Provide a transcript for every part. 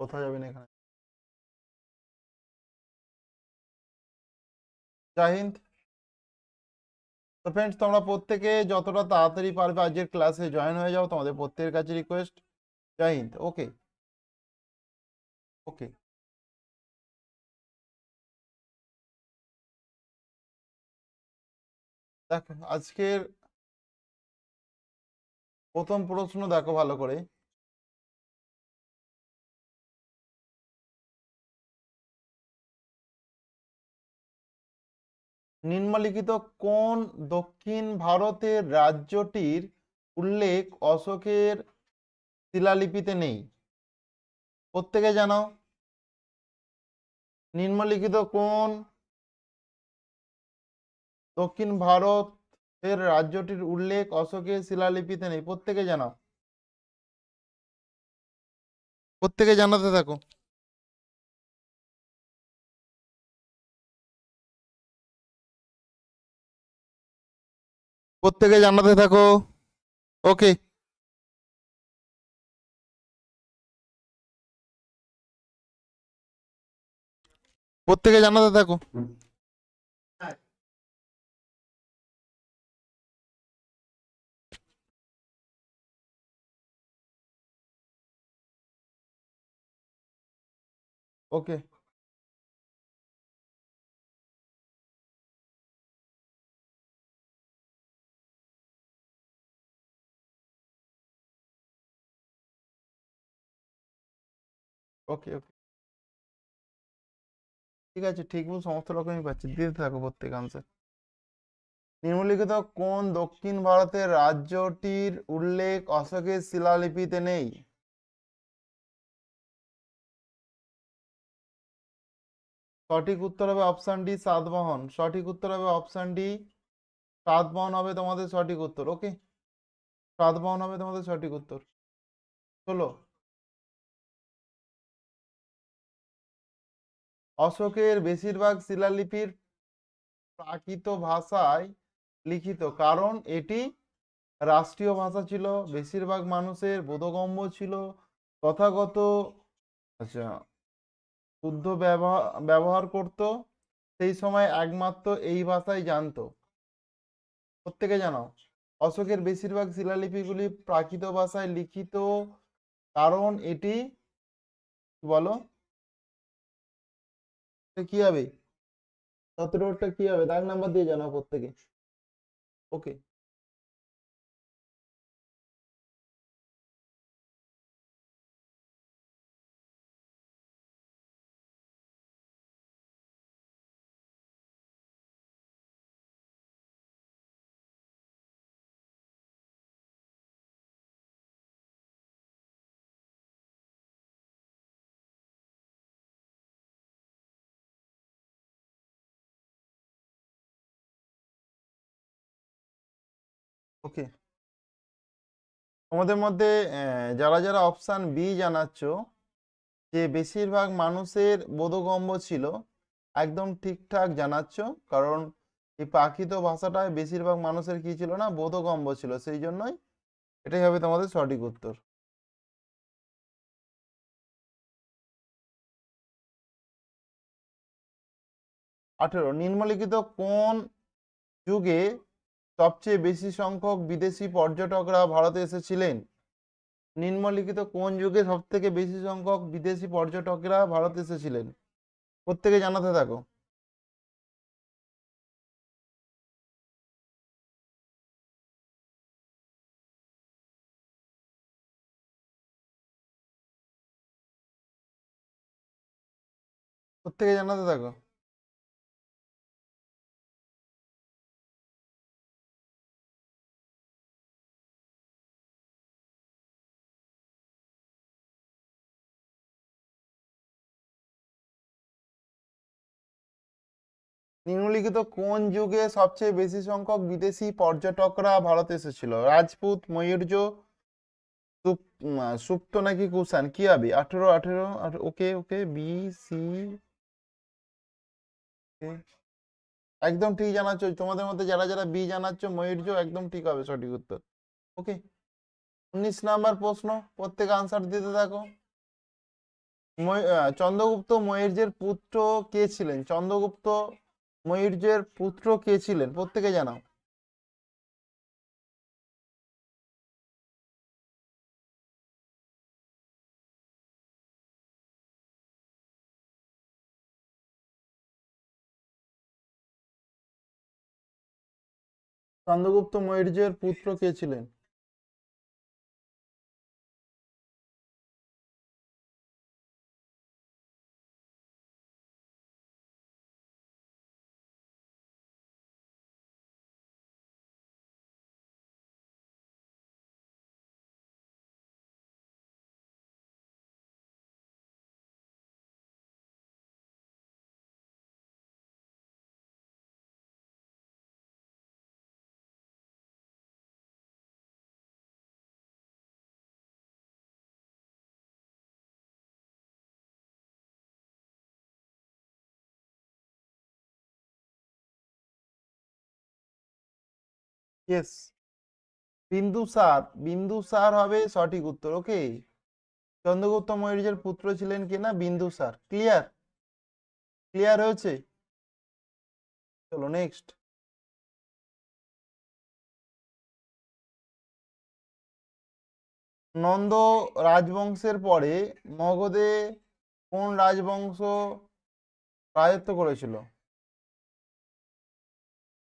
কোথাও যাবেন এখানে? জয় তো ফ্রেন্ডস তোমরা প্রত্যেকে যতটা তাড়াতাড়ি পারবে আজকের ক্লাসে জয়েন হয়ে যাও। তোমাদের প্রত্যেকের কাছে রিকোয়েস্ট জয় হিন্দ ওকে ওকে দেখো, আজকের প্রথম প্রশ্ন দেখো ভালো করে। নিম্নলিখিত কোন দক্ষিণ ভারতের রাজ্যটির উল্লেখ অশোকের শিলালিপিতে নেই? প্রত্যেকে জানাও। নিম্নলিখিত কোন দক্ষিণ ভারতের রাজ্যটির উল্লেখ অশোকের শিলালিপিতে নেই? প্রত্যেকে জানাও। প্রত্যেকে জানাতে থাকো। প্রত্যেকে জানাতে থাকো। ওকে প্রত্যেকে জানাতে থাকো। ওকে ওকে ওকে ঠিক আছে, ঠিক সমস্ত রকমই পাচ্ছি। দিতে থাকো প্রত্যেক আনসার নিম্নলিখিত কোন দক্ষিণ ভারতের রাজ্যটির উল্লেখ অশোকের শিলালিপিতে নেই? সঠিক উত্তর হবে অপশন ডি সাতবাহন। সঠিক উত্তর হবে অপশন ডি সাতবাহন হবে তোমাদের সঠিক উত্তর ওকে সাতবাহন হবে তোমাদের সঠিক উত্তর। চলো অশোকের বেশিরভাগ শিলালিপির প্রাকৃত ভাষায় লিখিত, কারণ এটি রাষ্ট্রীয় ভাষা ছিল, বেশিরভাগ মানুষের বোধগম্য ছিল, তথাগত আচ্ছা শুদ্ধ ব্যবহার ব্যবহার করত, সেই সময় একমাত্র এই ভাষাই জানতো। প্রত্যেকে জানাও অশোকের বেশিরভাগ শিলালিপিগুলি প্রাকৃত ভাষায় লিখিত, কারণ এটি বলো? কি হবে? সতেরোটা কি হবে? দাগ নাম্বার দিয়ে জানাও প্রত্যেকে। ওকে ওকে তোমাদের মধ্যে যারা যারা অপশান বি জানাচ্ছ, যে বেশিরভাগ মানুষের বোধগম্য ছিল, একদম ঠিকঠাক জানাচ্ছ, কারণ এই প্রাকৃত ভাষাটায় বেশিরভাগ মানুষের কি ছিল না, বোধগম্য ছিল, সেই জন্যই এটাই হবে তোমাদের সঠিক উত্তর। আঠেরো, নিম্নলিখিত কোন যুগে সবচেয়ে বেশি সংখ্যক বিদেশি পর্যটকরা ভারতে এসেছিলেন? নিম্নলিখিত কোন যুগে সব থেকে বেশি সংখ্যক বিদেশি পর্যটকরা ভারতে এসেছিলেন? প্রত্যেকে জানাতে থাকো। প্রত্যেকে জানাতে থাকো। নিম্নলিখিত কোন যুগে সবচেয়ে বেশি সংখ্যক বিদেশি পর্যটকরা ভারতে এসেছিল? রাজপুত, ময়ূর্য, সুপ- সুপ্ত নাকি কুষাণ? কি হবে আঠেরো আঠেরো ওকে ওকে, বি, সি একদম ঠিক জানাচ্ছ। তোমাদের মধ্যে যারা যারা বি জানাচ্ছ, ময়ূর্য একদম ঠিক হবে সঠিক উত্তর। ওকে, উনিশ নাম্বার প্রশ্ন, প্রত্যেক আনসার দিতে থাকো। চন্দ্রগুপ্ত ময়ূর্যের পুত্র কে ছিলেন? চন্দ্রগুপ্ত মৌর্যের পুত্র কে ছিলেন? প্রত্যেকে জানাও। চন্দ্রগুপ্ত মৌর্যের পুত্র কে ছিলেন? ইয়েস বিন্দুসার বিন্দুসার হবে সঠিক উত্তর ওকে চন্দ্রগুপ্ত মৌর্যের পুত্র ছিলেন কিনা বিন্দুসার ক্লিয়ার ক্লিয়ার হয়েছে? চলো নেক্সট নন্দ রাজবংশের পরে মগধে কোন রাজবংশ রাজত্ব করেছিল?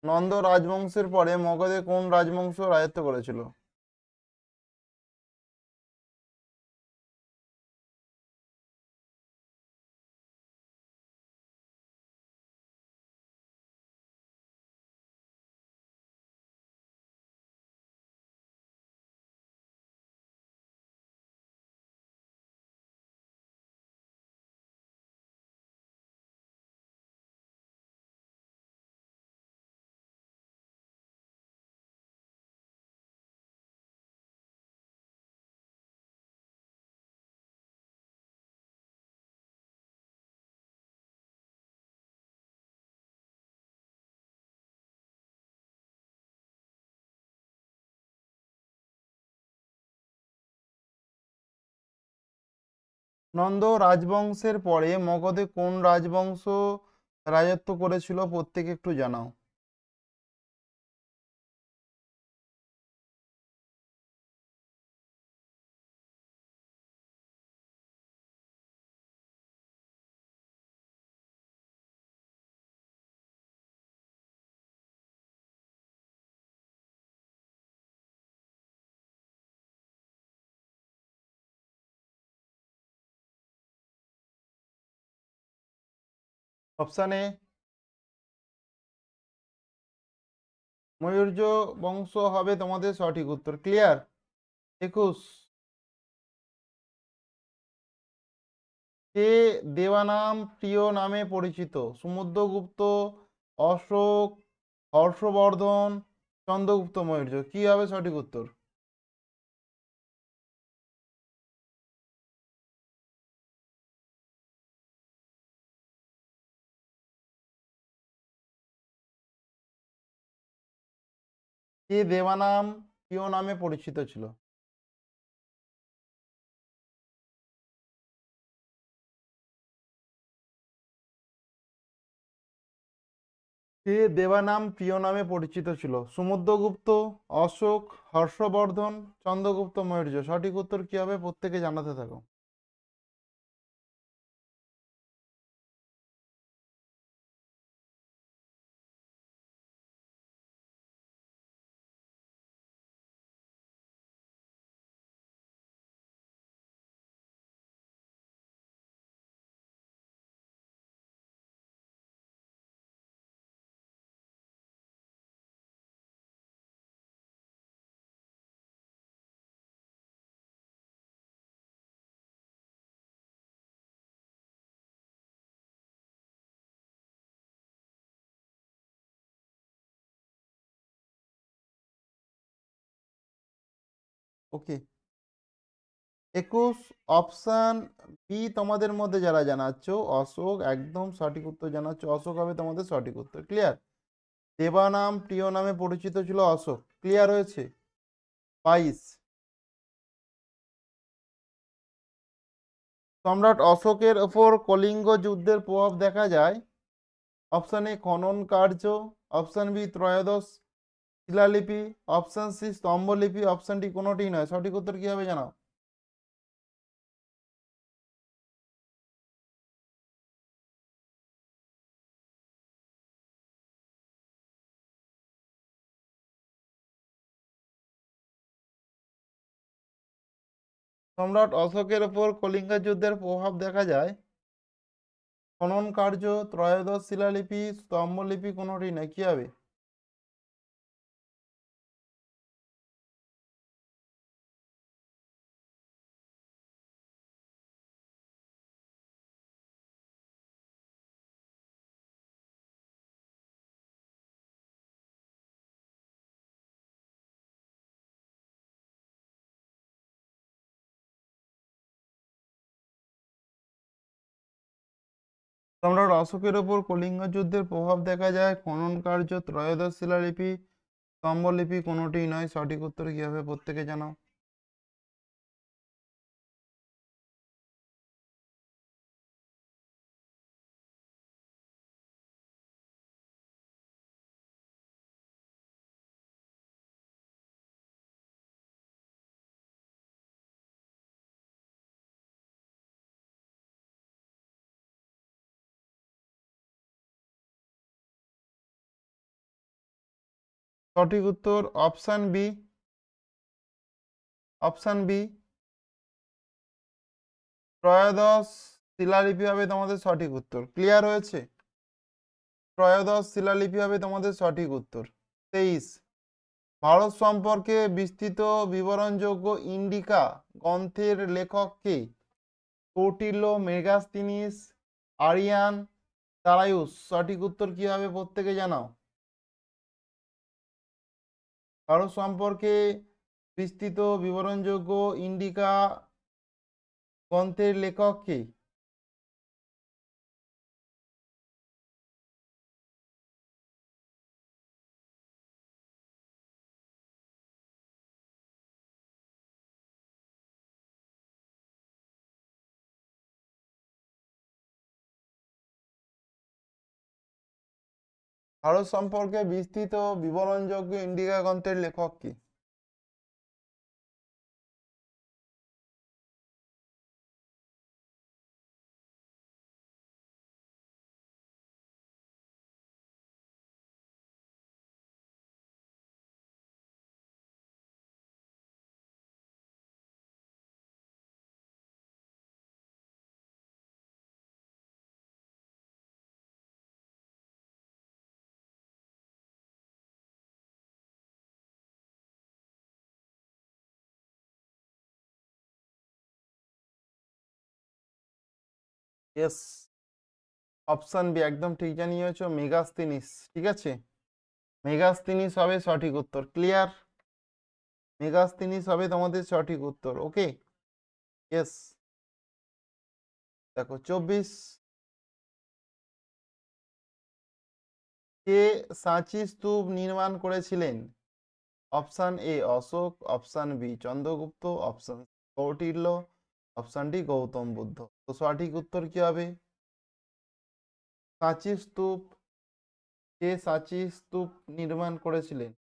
নন্দ রাজবংশের পরে মগধে কোন রাজবংশ রাজত্ব করেছিল? নন্দ রাজবংশের পরে মগধে কোন রাজবংশ রাজত্ব করেছিল প্রত্যেকে একটু জানাও। অপশান এ ময়ূর্য বংশ হবে তোমাদের সঠিক উত্তর। ক্লিয়ার? একুশ। কে দেবানাম প্রিয় নামে পরিচিত? সমুদ্রগুপ্ত অশোক, হর্ষবর্ধন, চন্দ্রগুপ্ত মৌর্য কি হবে সঠিক উত্তর? কে দেবানাম প্রিয় নামে পরিচিত ছিল? কে দেবানাম প্রিয় নামে পরিচিত ছিল? সমুদ্রগুপ্ত অশোক, হর্ষবর্ধন, চন্দ্রগুপ্ত মৌর্য। সঠিক উত্তর কি হবে প্রত্যেকে জানাতে থাকো। ওকে। একুশ অপশান বি তোমাদের মধ্যে যারা জানাচ্ছ, অশোক একদম সঠিক উত্তর জানাচ্ছ, অশোক হবে তোমাদের সঠিক উত্তর ক্লিয়ার দেবানাম প্রিয় নামে পরিচিত ছিল অশোক ক্লিয়ার হয়েছে? বাইশ। সম্রাট অশোকের ওপর কলিঙ্গ যুদ্ধের প্রভাব দেখা যায়। অপশন এ খনন কার্য অপশন বি ত্রয়োদশ শিলালিপি, অপশন সি স্তম্ভলিপি, অপশন ডি কোনোটি নয়। সঠিক উত্তর কি হবে জানাও? সম্রাট অশোকের ওপর কলিঙ্গ যুদ্ধের প্রভাব দেখা যায়। খনন কার্য, ত্রয়োদশ শিলালিপি, স্তম্ভলিপি কোনোটি নয়। কি হবে? সম্রাট অশোকের ওপর কলিঙ্গ যুদ্ধের প্রভাব দেখা যায়। খনন কার্য ত্রয়োদশ শিলালিপি, স্তম্ভলিপি কোনোটি নয়। সঠিক উত্তর কীভাবে প্রত্যেকে জানাও সঠিক উত্তর অপশান বি। Option B. ত্রয়োদশ শিলালিপি হবে তোমাদের সঠিক উত্তর। ক্লিয়ার হয়েছে? ত্রয়োদশ শিলালিপি হবে তোমাদের সঠিক উত্তর। তেইশ। ভারত সম্পর্কে বিস্তৃত বিবরণযোগ্য ইন্ডিকা গ্রন্থের লেখক কে? কৌটিল্য মেগাস্তিনিস আরিয়ান তারায়ুস সঠিক উত্তর কি হবে প্রত্যেকে জানাও? ভারত সম্পর্কে বিস্তৃত বিবরণযোগ্য ইন্ডিকা গ্রন্থের লেখক কে? ভারত সম্পর্কে বিস্তৃত বিবরণযোগ্য ইন্ডিকা গ্রন্থের লেখক কি? ইয়েস অপশান বি একদম ঠিক জানিয়েছো, মেগাস্তিনিস, ঠিক আছে? মেগাস্তিনিস হবে সঠিক উত্তর, ক্লিয়ার? মেগাস্তিনিস হবে তোমাদের সঠিক উত্তর, ওকে? ইয়েস দেখো, চব্বিশ কে সাঁচি স্তূপ নির্মাণ করেছিলেন? Option A Ashoka, option B Chandragupta, option Kautilya option D Gautam Buddha. তো সঠিক উত্তর কি হবে? সাঁচি স্তূপ। কে সাঁচি স্তূপ নির্মাণ করেছিলেন?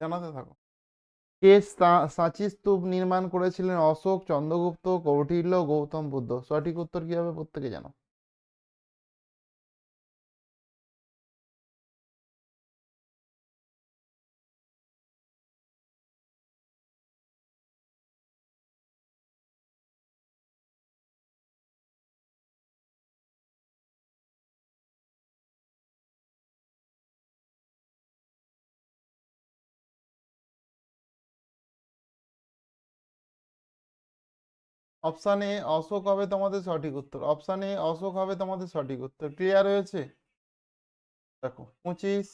জানাতে থাকো। কে সাঁচি স্তূপ নির্মাণ করেছিলেন? অশোক চন্দ্রগুপ্ত, কৌটিল্য, গৌতম বুদ্ধ। সঠিক উত্তর কি হবে প্রত্যেকে জানো। অপশান এ অশোক হবে তোমাদের সঠিক উত্তর। অপশান এ অশোক হবে তোমাদের সঠিক উত্তর। ক্লিয়ার হয়েছে? দেখো, পঁচিশ।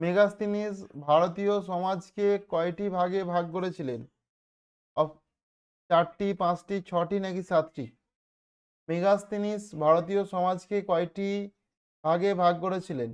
মেগাস্তিনিস ভারতীয় সমাজকে কয়টি ভাগে ভাগ করেছিলেন? চারটি, পাঁচটি, ছটি নাকি সাতটি? মেগাস্তিনিস ভারতীয় সমাজকে কয়টি ভাগে ভাগ করেছিলেন?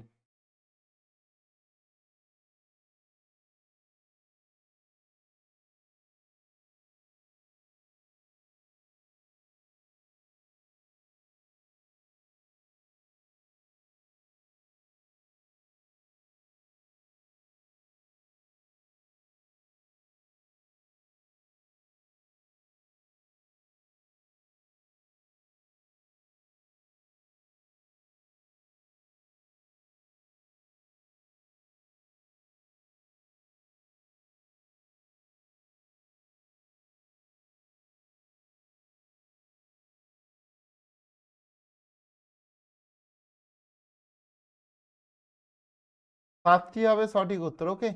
সাতটি হবে সঠিক উত্তর ওকে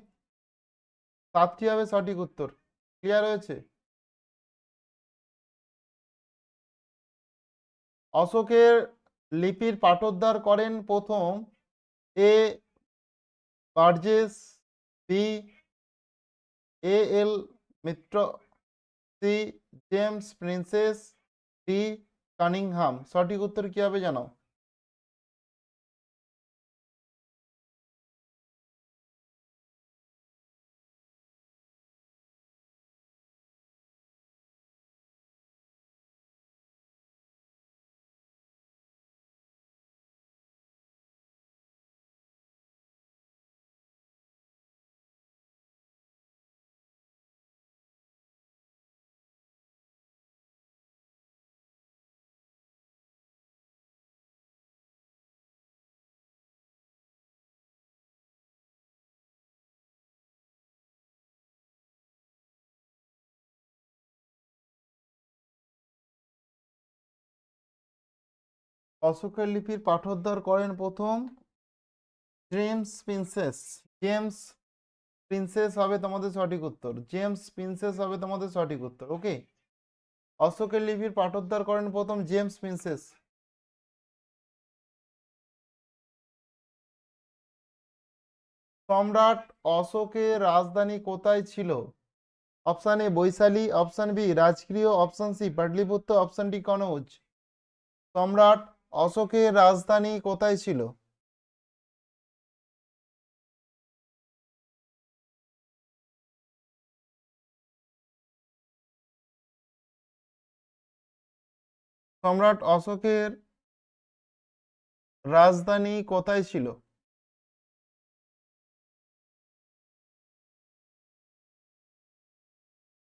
সাতটি হবে সঠিক উত্তর। ক্লিয়ার হয়েছে? অশোকের লিপির পাঠোদ্ধার করেন প্রথম A Burgess, B A L Mitra, C James Prinsep, D Cunningham. সঠিক উত্তর কি হবে জানাও? অশোকের লিপির পাঠোদ্ধার করেন প্রথম জেমস প্রিন্সেস। জেমস প্রিন্সেস হবে তোমাদের সঠিক উত্তর। জেমস প্রিন্সেস হবে তোমাদের সঠিক উত্তর ওকে অশোকের লিপির পাঠোদ্ধার করেন প্রথম জেমস প্রিন্সেস। সম্রাট অশোকের রাজধানী কোথায় ছিল? Option A Vaishali, option B Rajagriha option C Pataliputra, option D Kannauj. সম্রাট অশোকের রাজধানী কোথায় ছিল? সম্রাট অশোকের রাজধানী কোথায় ছিল?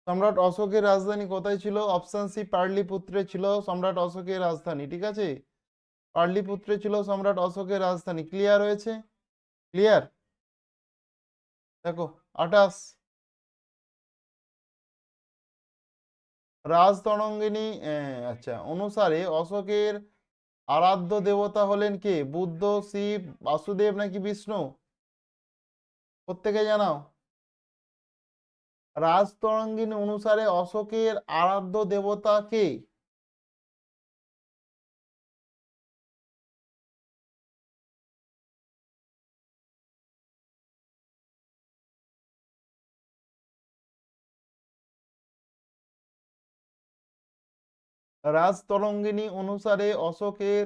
সম্রাট অশোকের রাজধানী কোথায় ছিল? অপশন সি পাটলিপুত্রে ছিল সম্রাট অশোকের রাজধানী, ঠিক আছে? পাটলিপুত্রে ছিল সম্রাট অশোকের রাজধানী। ক্লিয়ার হয়েছে? ক্লিয়ার দেখো, আঠাশ। রাজতরঙ্গিনী আচ্ছা অনুসারে অশোকের আরাধ্য দেবতা হলেন কে? বুদ্ধ, শিব, বাসুদেব নাকি বিষ্ণু? প্রত্যেকে জানাও। রাজতরঙ্গিনী অনুসারে অশোকের আরাধ্য দেবতা কে? রাজতরঙ্গিনী অনুসারে অশোকের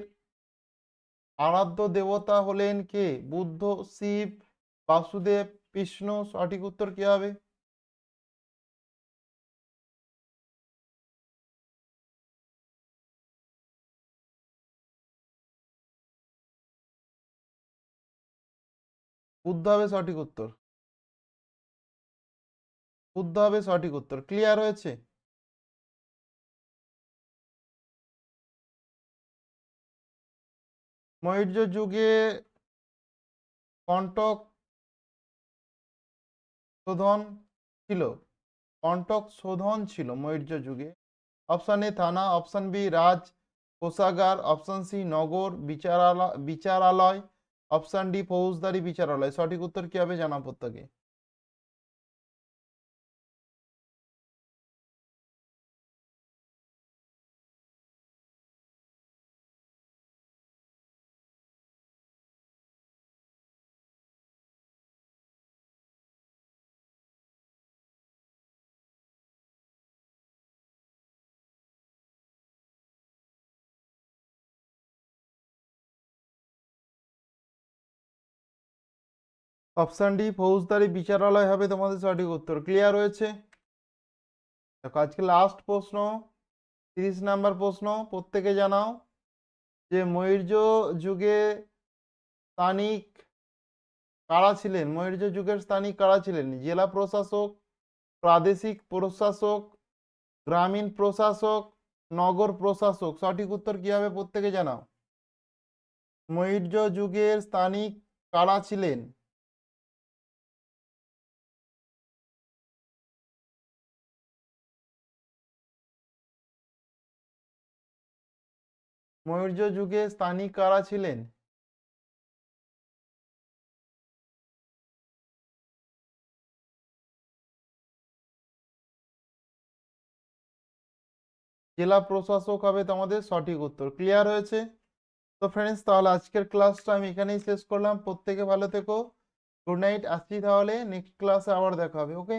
আরাধ্য দেবতা হলেন কে? বুদ্ধ, শিব, বাসুদেব কৃষ্ণ সঠিক উত্তর কি হবে? বুদ্ধ হবে সঠিক উত্তর। বুদ্ধ হবে সঠিক উত্তর। ক্লিয়ার হয়েছে? মৌর্য যুগে কণ্টক শোধন ছিল। কণ্টক শোধন ছিল মৌর্য যুগে। অপশান এ থানা অপশান বি রাজ, কোষাগার অপশান সি নগর, বিচারালয় বিচারালয় অপশান ডি ফৌজদারি বিচারালয়। সঠিক উত্তর কি হবে জানা প্রত্যেকে অপশান ডি ফৌজদারি বিচারালয় হবে তোমাদের সঠিক উত্তর। ক্লিয়ার হয়েছে? দেখো, আজকে লাস্ট প্রশ্ন, তিরিশ নাম্বার প্রশ্ন, প্রত্যেকে জানাও যে মৌর্য যুগে স্থানিক কারা ছিলেন? মৌর্য যুগের স্থানিক কারা ছিলেন? জেলা প্রশাসক, প্রাদেশিক প্রশাসক, গ্রামীণ প্রশাসক, নগর প্রশাসক। সঠিক উত্তর কি হবে? প্রত্যেকে জানাও। মৌর্য যুগের স্থানিক কারা ছিলেন? মৌর্য যুগে স্থানিক কারা ছিলেন? জেলা প্রশাসক হবে তোমাদের সঠিক উত্তর। ক্লিয়ার হয়েছে? তো ফ্রেন্ডস তাহলে আজকের ক্লাসটা আমি এখানেই শেষ করলাম। প্রত্যেকে ভালো থেকো। গুড নাইট আসছি তাহলে। নেক্সট ক্লাসে আবার দেখা হবে ওকে